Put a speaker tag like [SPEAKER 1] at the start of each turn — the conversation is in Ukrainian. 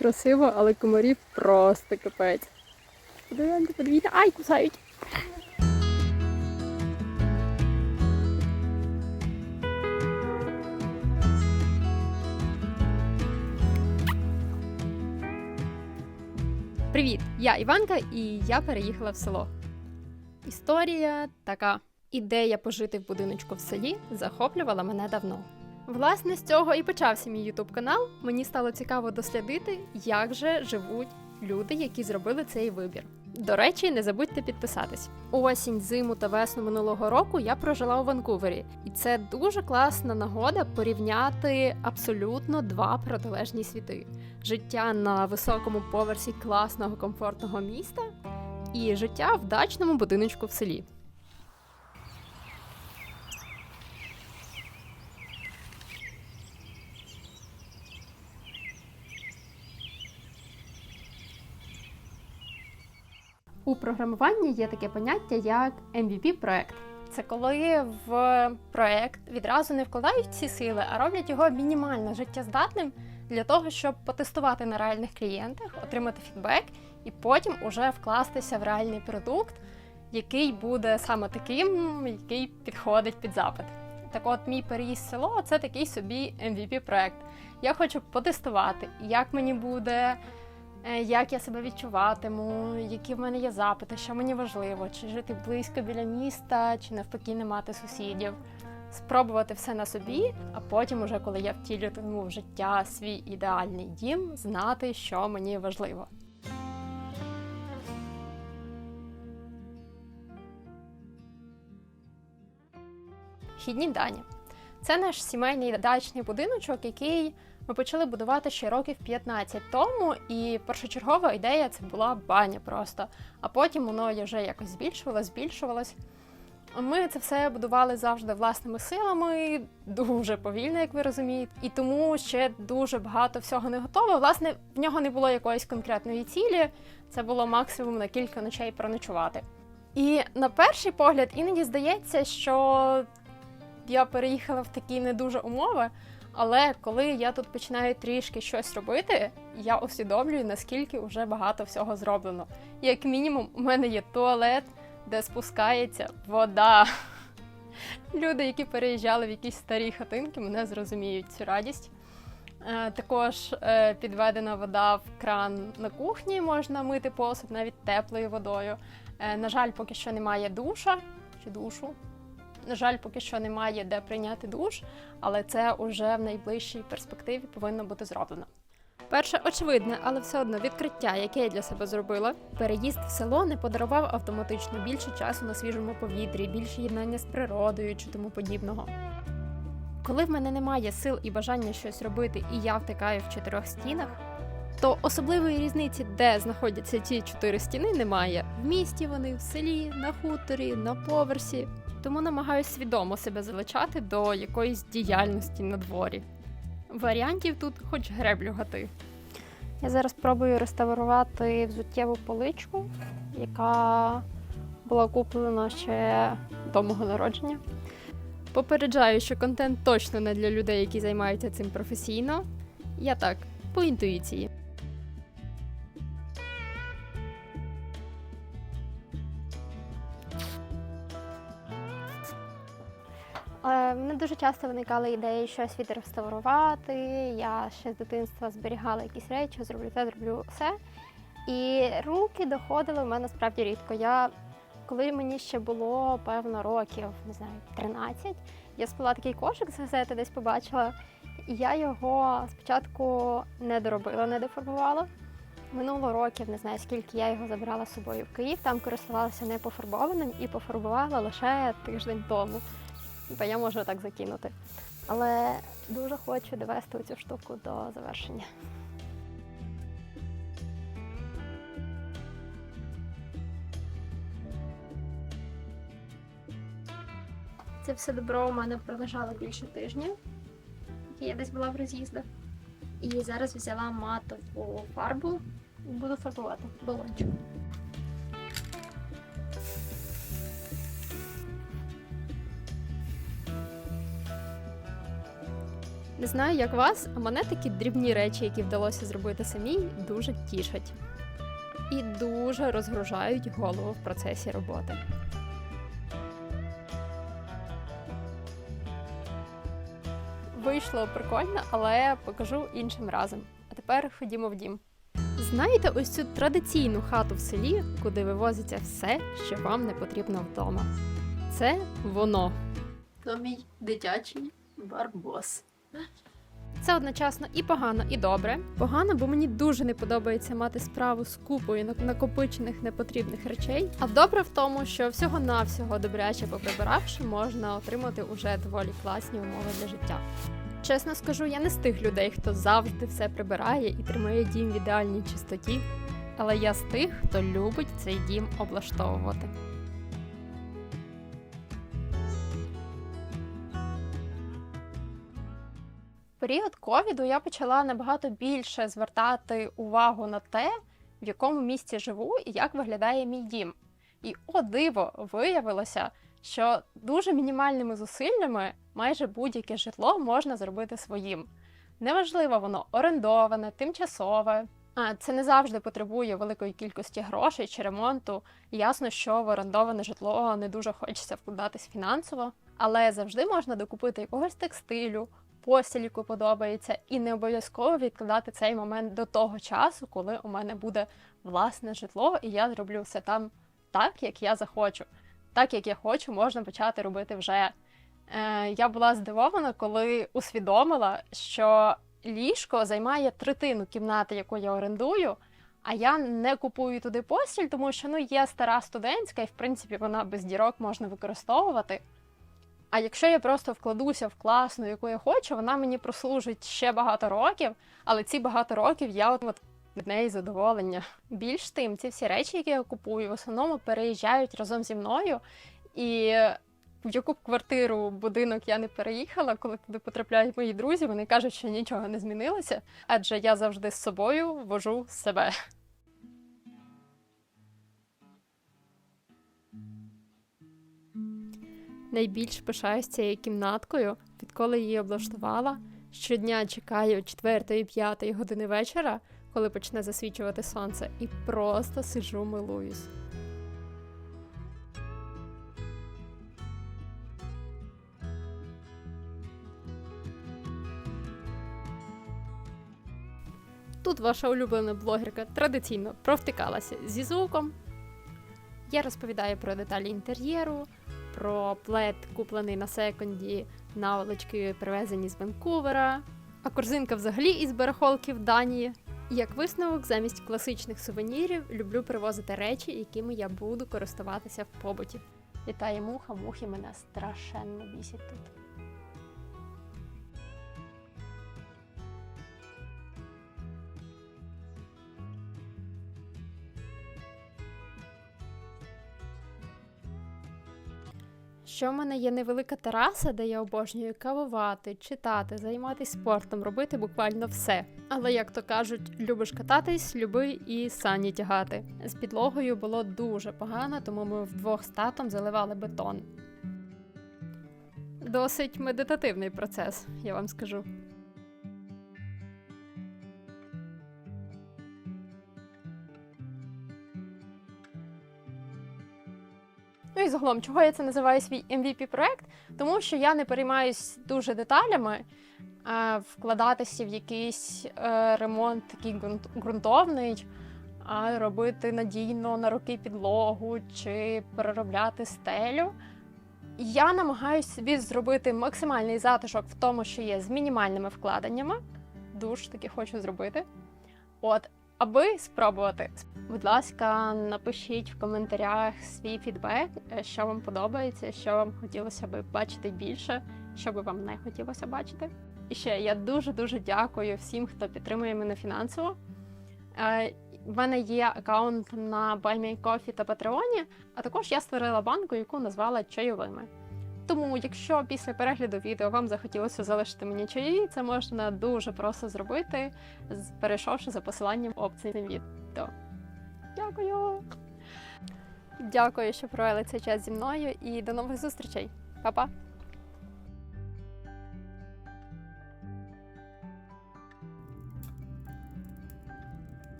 [SPEAKER 1] красиво, але комарів просто капець. Подивіться, подивіться, ай, кусають. Привіт! Я Іванка і я переїхала в село. Історія така. Ідея пожити в будиночку в селі захоплювала мене давно. Власне, з цього і почався мій ютуб канал. Мені стало цікаво дослідити, як же живуть люди, які зробили цей вибір. До речі, не забудьте підписатись. Осінь, зиму та весну минулого року я прожила у Ванкувері, і це дуже класна нагода порівняти абсолютно два протилежні світи: життя на високому поверсі класного комфортного міста і життя в дачному будиночку в селі. У програмуванні є таке поняття як MVP проект. Це коли в проект відразу не вкладають всі сили, а роблять його мінімально життєздатним для того, щоб потестувати на реальних клієнтах, отримати фідбек і потім уже вкластися в реальний продукт, який буде саме таким, який підходить під запит. Так от, мій переїзд в село це такий собі MVP проект. Я хочу потестувати, як мені буде як я себе відчуватиму, які в мене є запити, що мені важливо, чи жити близько біля міста, чи навпаки не мати сусідів. Спробувати все на собі, а потім, уже коли я втілюватиму в життя свій ідеальний дім, знати, що мені важливо. Вхідні дані. Це наш сімейний дачний будиночок, який ми почали будувати ще років 15 тому, і першочергова ідея це була баня просто. А потім воно вже якось збільшувалось, збільшувалось. Ми це все будували завжди власними силами, дуже повільно, як ви розумієте, і тому ще дуже багато всього не готово. Власне, в нього не було якоїсь конкретної цілі, це було максимум на кілька ночей проночувати. І на перший погляд іноді здається, що я переїхала в такі не дуже умови. Але коли я тут починаю трішки щось робити, я усвідомлюю, наскільки вже багато всього зроблено. Як мінімум, у мене є туалет, де спускається вода. Люди, які переїжджали в якісь старі хатинки, мене зрозуміють цю радість. Е, Також е, підведена вода в кран на кухні, можна мити посуд навіть теплою водою. Е, На жаль, поки що немає душа чи душу. На жаль, поки що немає де прийняти душ, але це уже в найближчій перспективі повинно бути зроблено. Перше очевидне, але все одно відкриття, яке я для себе зробила. Переїзд в село не подарував автоматично більше часу на свіжому повітрі, більше єднання з природою чи тому подібного. Коли в мене немає сил і бажання щось робити, і я втикаю в чотирьох стінах, то особливої різниці, де знаходяться ці чотири стіни, немає. В місті вони, в селі, на хуторі, на поверсі. Тому намагаюся свідомо себе залучати до якоїсь діяльності на дворі. Варіантів тут хоч греблю гати. Я зараз пробую реставрувати взуттєву поличку, яка була куплена ще до мого народження. Попереджаю, що контент точно не для людей, які займаються цим професійно. Я так, по інтуїції. Мене дуже часто виникали ідеї щось відреставрувати. Я ще з дитинства зберігала якісь речі, зроблю те, зроблю все. І руки доходили в мене справді рідко. Я, коли мені ще було певно років, не знаю, 13, я спила такий кошик з газети, десь побачила. І я його спочатку не доробила, не деформувала. Минуло років, не знаю скільки я його забирала з собою в Київ, там користувалася непофарбованим і пофарбувала лише тиждень тому. Бо я можу так закинути. Але дуже хочу довести цю штуку до завершення. Це все добро у мене пролежало більше тижня, я десь була в роз'їздах. І зараз взяла матову фарбу буду фарбувати балончик. Не знаю, як вас, а мене такі дрібні речі, які вдалося зробити самій, дуже тішать. І дуже розгружають голову в процесі роботи. Вийшло прикольно, але покажу іншим разом. А тепер ходімо в дім. Знаєте ось цю традиційну хату в селі, куди вивозиться все, що вам не потрібно вдома. Це воно.
[SPEAKER 2] То мій дитячий барбос.
[SPEAKER 1] Це одночасно і погано, і добре. Погано, бо мені дуже не подобається мати справу з купою на- накопичених непотрібних речей. А добре в тому, що всього-навсього добряче поприбиравши, можна отримати уже доволі класні умови для життя. Чесно скажу, я не з тих людей, хто завжди все прибирає і тримає дім в ідеальній чистоті. Але я з тих, хто любить цей дім облаштовувати. Період ковіду я почала набагато більше звертати увагу на те, в якому місті живу і як виглядає мій дім. І о диво виявилося, що дуже мінімальними зусиллями майже будь-яке житло можна зробити своїм. Неважливо, воно орендоване, тимчасове. Це не завжди потребує великої кількості грошей чи ремонту. Ясно, що в орендоване житло не дуже хочеться вкладатись фінансово, але завжди можна докупити якогось текстилю, постіль, яку подобається, і не обов'язково відкладати цей момент до того часу, коли у мене буде власне житло, і я зроблю все там так, як я захочу. Так, як я хочу, можна почати робити вже. Е, я була здивована, коли усвідомила, що ліжко займає третину кімнати, яку я орендую. А я не купую туди постіль, тому що ну є стара студентська, і в принципі вона без дірок можна використовувати. А якщо я просто вкладуся в класну, яку я хочу, вона мені прослужить ще багато років, але ці багато років я от, від неї задоволення. Більш тим, ці всі речі, які я купую, в основному переїжджають разом зі мною. І в яку б квартиру, будинок я не переїхала, коли туди потрапляють мої друзі, вони кажуть, що нічого не змінилося, адже я завжди з собою вожу себе. Найбільш пишаюсь цією кімнаткою, відколи її облаштувала. Щодня чекаю 4-5 години вечора, коли почне засвічувати сонце, і просто сижу, милуюсь. Тут ваша улюблена блогерка традиційно провтикалася зі звуком. Я розповідаю про деталі інтер'єру, про плед, куплений на секонді, наволочки, привезені з Ванкувера, а корзинка взагалі із барахолки в Данії. І Як висновок, замість класичних сувенірів люблю привозити речі, якими я буду користуватися в побуті. Літає муха, мухи мене страшенно бісять тут. Що в мене є невелика тераса, де я обожнюю кавувати, читати, займатися спортом, робити буквально все. Але як то кажуть, любиш кататись, люби і сані тягати. З підлогою було дуже погано, тому ми вдвох з татом заливали бетон. Досить медитативний процес, я вам скажу. Ну і загалом, чого я це називаю свій MVP проект? Тому що я не переймаюсь дуже деталями, е, вкладатися в якийсь е, ремонт такий ґрунт- ґрунтовний, а робити надійно на роки підлогу чи переробляти стелю. Я намагаюся собі зробити максимальний затишок в тому, що є з мінімальними вкладеннями. Душ таки хочу зробити. От, аби спробувати. Будь ласка, напишіть в коментарях свій фідбек, е, що вам подобається, що вам хотілося би бачити більше, що би вам не хотілося бачити. І ще я дуже дуже дякую всім, хто підтримує мене фінансово. Е, В мене є аккаунт на BuyMeCoffee та Патреоні, а також я створила банку, яку назвала чайовими. Тому, якщо після перегляду відео вам захотілося залишити мені чаї, це можна дуже просто зробити, перейшовши за посиланням опції відео. Дякую! Дякую, що провели цей час зі мною і до нових зустрічей. Па-па!